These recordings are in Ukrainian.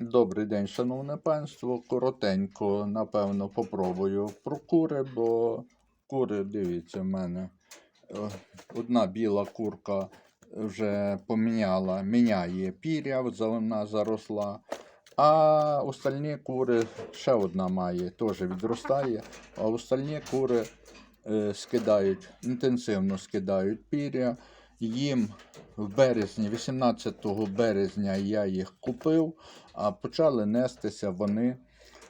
Добрий день, шановне панство. Коротенько, напевно, попробую про кури, бо кури, дивіться, в мене е, одна біла курка вже поміняла, міняє пір'я, вона заросла. А остальні кури, ще одна має, теж відростає, а остальні кури е, скидають, інтенсивно скидають пір'я. Їм в березні, 18 березня я їх купив, а почали нестися вони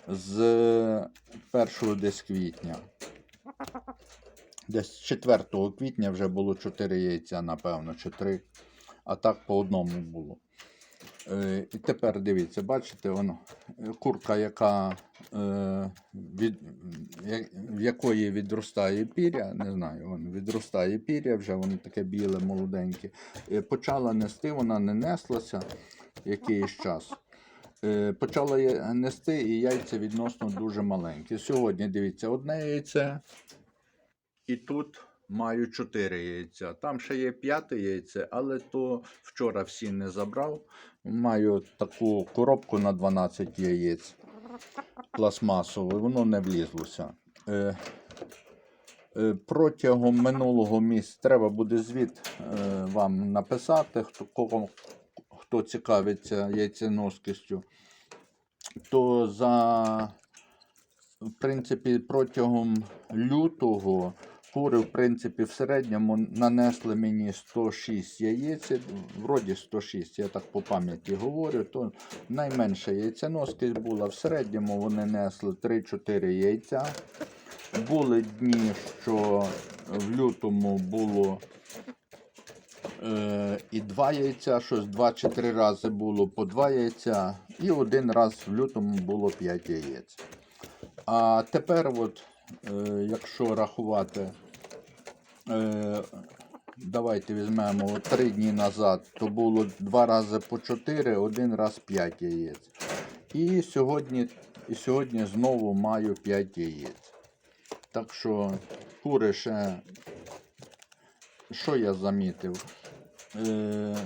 з 1 десь квітня. Десь 4 квітня вже було 4 яйця, напевно, чи 3, а так по одному було. Е, І тепер дивіться, бачите, воно, курка, яка, від, в якої відростає пір'я, не знаю, воно відростає пір'я, вже воно таке біле, молоденьке. Е, Почала нести, вона не неслася якийсь час. Е, Почала нести і яйця відносно дуже маленькі. Сьогодні дивіться, одне яйце, і тут маю 4 яйця. Там ще є п'яте яйце, але то вчора всі не забрав. Маю таку коробку на 12 яєць пластмасову, воно не влізлося. Е, е, Протягом минулого місяця треба буде звіт е, вам написати, хто, кого, хто цікавиться яйценоскістю. То за, в принципі, протягом лютого кури, в принципі, в середньому нанесли мені 106 яєць. Вроді 106, я так по пам'яті говорю, то найменша яйценоскість була. В середньому вони несли 3-4 яйця. Були дні, що в лютому було е, і два яйця, щось два чи три рази було по два яйця, і один раз в лютому було 5 яєць. А тепер, от, е, якщо рахувати, е, давайте візьмемо от три дні назад, то було два рази по 4, один раз 5 яєць. І сьогодні, і сьогодні знову маю 5 яєць. Так що кури ще, що я замітив? Е,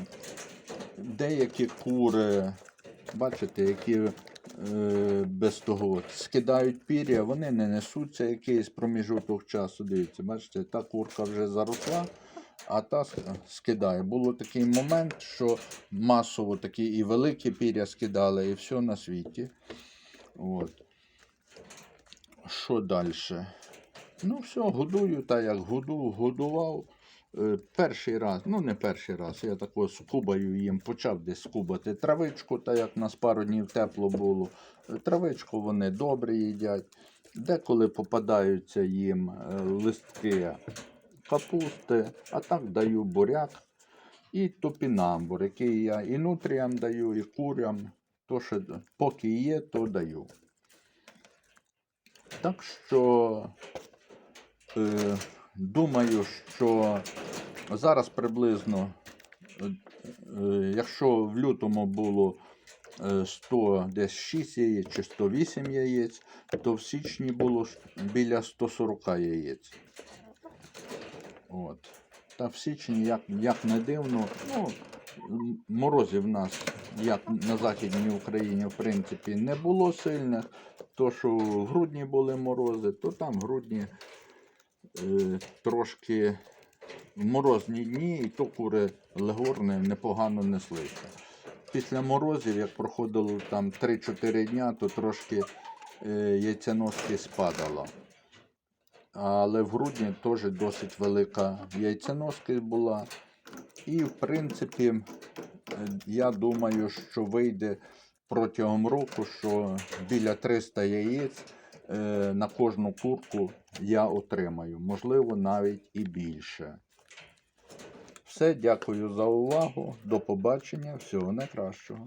деякі кури, бачите, які без того скидають пір'я, вони не несуться якийсь проміжуток часу. Дивіться, бачите, та курка вже заросла, а та скидає. Було такий момент, що масово такі і великі пір'я скидали, і все на світі. От. Що далі? Ну, все, годую, так як году, годував. Е, Перший раз, ну не перший раз, я тако скубаю їм, почав десь скубати травичку, так як нас пару днів тепло було. Е, Травичку вони добре їдять. Деколи попадаються їм е, листки капусти, а так даю буряк і топінамбур, який я і нутріям даю, і курям. То, що поки є, то даю. Так що думаю, що зараз приблизно, е, е, якщо в лютому було е, 100 десь 6 яєць чи 108 яєць, то в січні було біля 140 яєць. От. Та в січні, як, як не дивно, ну, морозів в нас, як на Західній Україні, в принципі, не було сильних. То, що в грудні були морози, то там в грудні е, трошки в морозні дні, і то кури легорни непогано неслися. Після морозів, як проходило там 3-4 дня, то трошки е, яйценоски спадало. Але в грудні теж досить велика яйценоскість була. І, в принципі, е, я думаю, що вийде протягом року, що біля 300 яєць е, на кожну курку я отримаю. Можливо, навіть і більше. Все, дякую за увагу. До побачення. Всього найкращого.